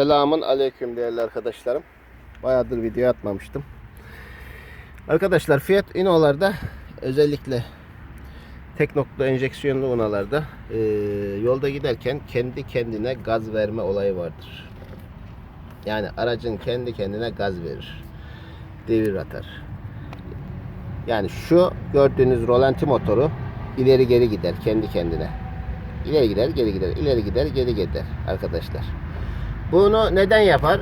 Selamun aleyküm değerli arkadaşlarım. Bayağıdır video atmamıştım. Arkadaşlar Fiat Uno'larda özellikle tek nokta enjeksiyonlu Uno'larda e, yolda giderken kendi kendine gaz verme olayı vardır. Yani aracın kendi kendine gaz verir. Devir atar. Yani şu gördüğünüz rolanti motoru ileri geri gider kendi kendine. İleri gider, geri gider, ileri gider, geri gider arkadaşlar. Bunu neden yapar?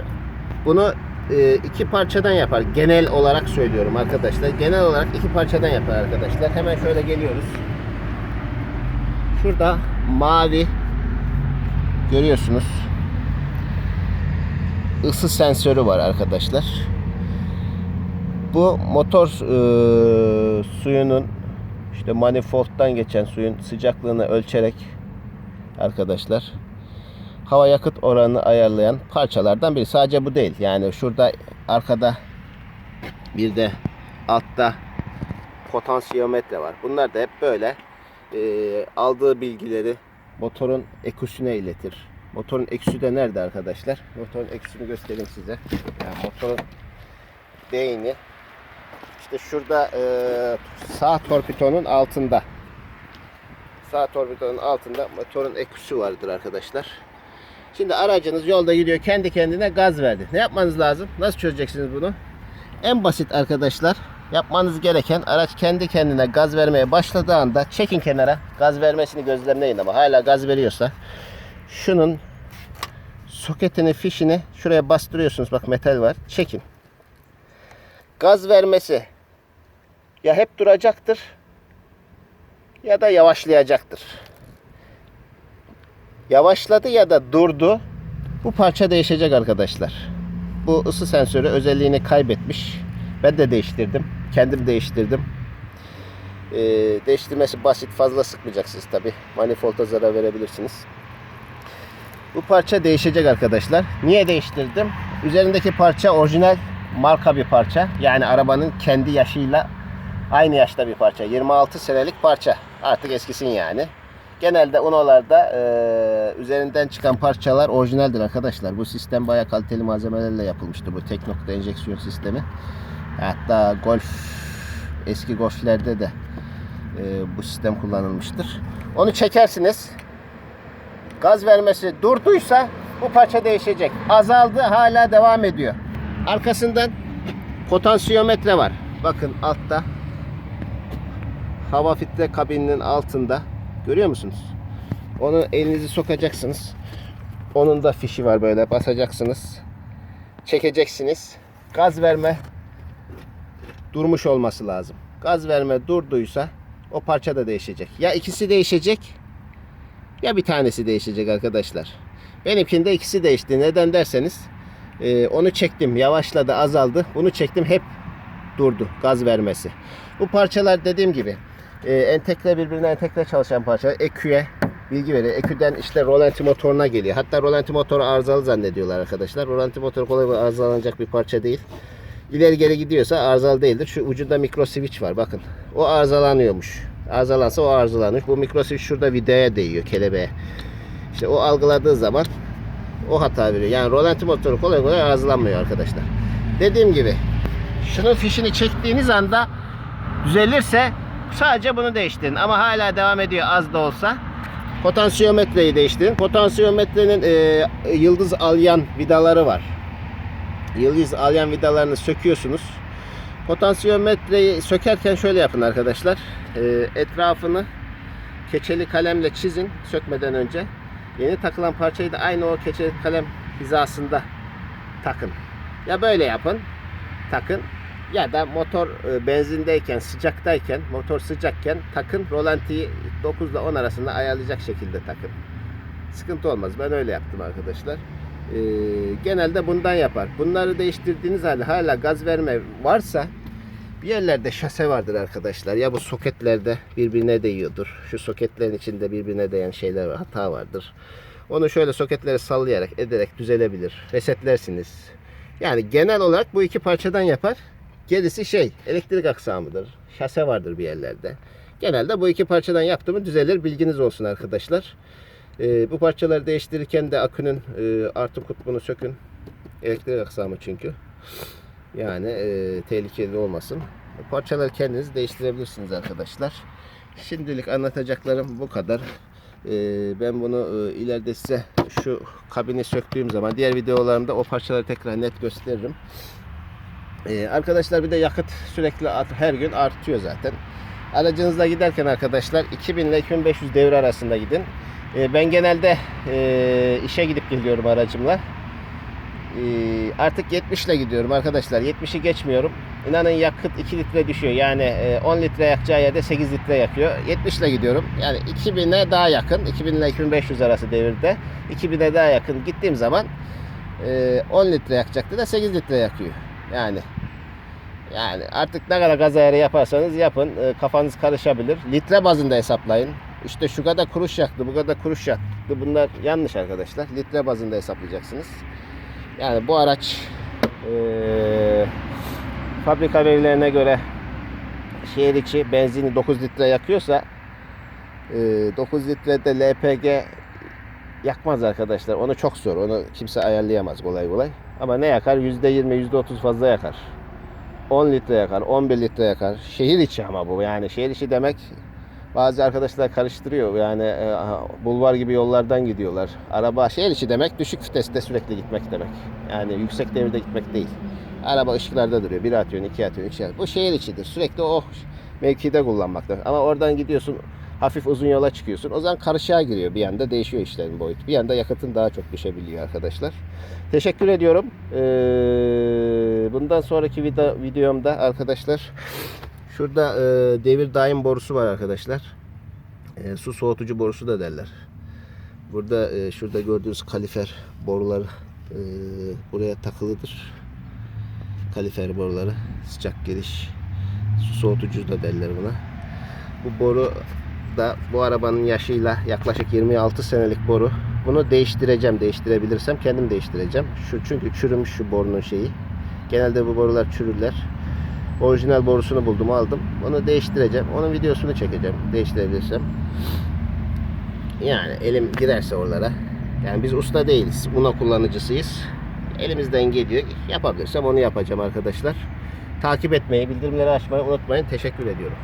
Bunu e, iki parçadan yapar. Genel olarak söylüyorum arkadaşlar. Genel olarak iki parçadan yapar arkadaşlar. Hemen şöyle geliyoruz. Şurada mavi görüyorsunuz. Isı sensörü var arkadaşlar. Bu motor e, suyunun işte manifoldtan geçen suyun sıcaklığını ölçerek arkadaşlar hava yakıt oranını ayarlayan parçalardan biri. Sadece bu değil. Yani şurada arkada bir de altta potansiyometre var. Bunlar da hep böyle e, aldığı bilgileri motorun eküsüne iletir. Motorun eküsü de nerede arkadaşlar? Motorun eküsünü göstereyim size. Yani motorun beyni işte şurada e, sağ torpidonun altında. Sağ torpidonun altında motorun eküsü vardır arkadaşlar. Şimdi aracınız yolda gidiyor kendi kendine gaz verdi. Ne yapmanız lazım? Nasıl çözeceksiniz bunu? En basit arkadaşlar yapmanız gereken araç kendi kendine gaz vermeye başladığı anda çekin kenara. Gaz vermesini gözlemleyin ama hala gaz veriyorsa şunun soketini fişini şuraya bastırıyorsunuz. Bak metal var. Çekin. Gaz vermesi ya hep duracaktır ya da yavaşlayacaktır yavaşladı ya da durdu. Bu parça değişecek arkadaşlar. Bu ısı sensörü özelliğini kaybetmiş. Ben de değiştirdim. Kendim değiştirdim. Ee, değiştirmesi basit. Fazla sıkmayacaksınız tabi. Manifolda zarar verebilirsiniz. Bu parça değişecek arkadaşlar. Niye değiştirdim? Üzerindeki parça orijinal marka bir parça. Yani arabanın kendi yaşıyla aynı yaşta bir parça. 26 senelik parça. Artık eskisin yani. Genelde Uno'larda e, üzerinden çıkan parçalar orijinaldir arkadaşlar. Bu sistem bayağı kaliteli malzemelerle yapılmıştı. Bu tek nokta enjeksiyon sistemi. Hatta Golf eski Golf'lerde de e, bu sistem kullanılmıştır. Onu çekersiniz. Gaz vermesi durduysa bu parça değişecek. Azaldı hala devam ediyor. Arkasından potansiyometre var. Bakın altta hava filtre kabininin altında Görüyor musunuz? Onu elinizi sokacaksınız. Onun da fişi var böyle basacaksınız. Çekeceksiniz. Gaz verme durmuş olması lazım. Gaz verme durduysa o parça da değişecek. Ya ikisi değişecek ya bir tanesi değişecek arkadaşlar. Benimkinde ikisi değişti. Neden derseniz e, onu çektim yavaşladı azaldı. Bunu çektim hep durdu gaz vermesi. Bu parçalar dediğim gibi e, entegre birbirine entegre çalışan parça. EQ'ye bilgi veriyor. EQ'den işte rolanti motoruna geliyor. Hatta rolanti motoru arızalı zannediyorlar arkadaşlar. Rolanti motoru kolay kolay arızalanacak bir parça değil. İleri geri gidiyorsa arızalı değildir. Şu ucunda mikro switch var bakın. O arızalanıyormuş. Arızalansa o arızalanmış. Bu mikro switch şurada vidaya değiyor kelebeğe. İşte o algıladığı zaman o hata veriyor. Yani rolanti motoru kolay kolay arızalanmıyor arkadaşlar. Dediğim gibi şunun fişini çektiğiniz anda düzelirse Sadece bunu değiştirin ama hala devam ediyor az da olsa. Potansiyometreyi değiştirin. Potansiyometrenin e, yıldız alyan vidaları var. Yıldız alyan vidalarını söküyorsunuz. Potansiyometreyi sökerken şöyle yapın arkadaşlar. E, etrafını keçeli kalemle çizin sökmeden önce. Yeni takılan parçayı da aynı o keçeli kalem hizasında takın. Ya böyle yapın. Takın ya da motor e, benzindeyken, sıcaktayken, motor sıcakken takın rolantiyi 9 ile 10 arasında ayarlayacak şekilde takın. Sıkıntı olmaz. Ben öyle yaptım arkadaşlar. Ee, genelde bundan yapar. Bunları değiştirdiğiniz halde hala gaz verme varsa bir yerlerde şase vardır arkadaşlar. Ya bu soketlerde birbirine değiyordur. Şu soketlerin içinde birbirine değen şeyler. Hata vardır. Onu şöyle soketleri sallayarak ederek düzelebilir. Resetlersiniz. Yani genel olarak bu iki parçadan yapar. Gerisi şey elektrik aksamıdır. Şase vardır bir yerlerde. Genelde bu iki parçadan yaptığımı düzelir. Bilginiz olsun arkadaşlar. E, bu parçaları değiştirirken de akünün e, artı kutbunu sökün. Elektrik aksamı çünkü. Yani e, tehlikeli olmasın. Parçaları kendiniz değiştirebilirsiniz arkadaşlar. Şimdilik anlatacaklarım bu kadar. E, ben bunu e, ileride size şu kabini söktüğüm zaman diğer videolarımda o parçaları tekrar net gösteririm. E, arkadaşlar bir de yakıt sürekli her gün artıyor zaten. Aracınızla giderken arkadaşlar 2000 ile 2500 devre arasında gidin. E, ben genelde e, işe gidip geliyorum aracımla. E, artık 70 ile gidiyorum arkadaşlar. 70'i geçmiyorum. İnanın yakıt 2 litre düşüyor. Yani e, 10 litre yakacağı yerde 8 litre yakıyor. 70 ile gidiyorum. Yani 2000'e daha yakın. 2000 ile 2500 arası devirde. 2000'e daha yakın gittiğim zaman e, 10 litre yakacaktı da 8 litre yakıyor. Yani yani artık ne kadar gaz ayarı yaparsanız yapın. e, kafanız karışabilir. Litre bazında hesaplayın. İşte şu kadar kuruş yaktı, bu kadar kuruş yaktı. Bunlar yanlış arkadaşlar. Litre bazında hesaplayacaksınız. Yani bu araç e, fabrika verilerine göre şehir içi benzini 9 litre yakıyorsa e, 9 litrede LPG yakmaz arkadaşlar. Onu çok zor. Onu kimse ayarlayamaz kolay kolay. Ama ne yakar? %20, %30 fazla yakar. 10 litre yakar, 11 litre yakar. Şehir içi ama bu. Yani şehir içi demek bazı arkadaşlar karıştırıyor. Yani e, bulvar gibi yollardan gidiyorlar. Araba şehir içi demek düşük viteste sürekli gitmek demek. Yani yüksek devirde gitmek değil. Araba ışıklarda duruyor. Bir atıyorsun, iki atıyorsun, iki atıyorsun. Bu şehir içidir. Sürekli o mevkide kullanmakta. Ama oradan gidiyorsun hafif uzun yola çıkıyorsun. O zaman karışığa giriyor. Bir anda değişiyor işlerin boyutu. Bir anda yakıtın daha çok düşebiliyor arkadaşlar. Teşekkür ediyorum. Ee, bundan sonraki video, videomda arkadaşlar şurada e, devir daim borusu var arkadaşlar. E, su soğutucu borusu da derler. Burada e, şurada gördüğünüz kalifer boruları e, buraya takılıdır. Kalifer boruları sıcak giriş su soğutucu da derler buna. Bu boru da bu arabanın yaşıyla yaklaşık 26 senelik boru. Bunu değiştireceğim. Değiştirebilirsem kendim değiştireceğim. Şu çünkü çürümüş şu borunun şeyi. Genelde bu borular çürürler. Orijinal borusunu buldum aldım. Onu değiştireceğim. Onun videosunu çekeceğim. Değiştirebilirsem. Yani elim girerse oralara. Yani biz usta değiliz. Una kullanıcısıyız. Elimizden geliyor. Yapabilirsem onu yapacağım arkadaşlar. Takip etmeyi, bildirimleri açmayı unutmayın. Teşekkür ediyorum.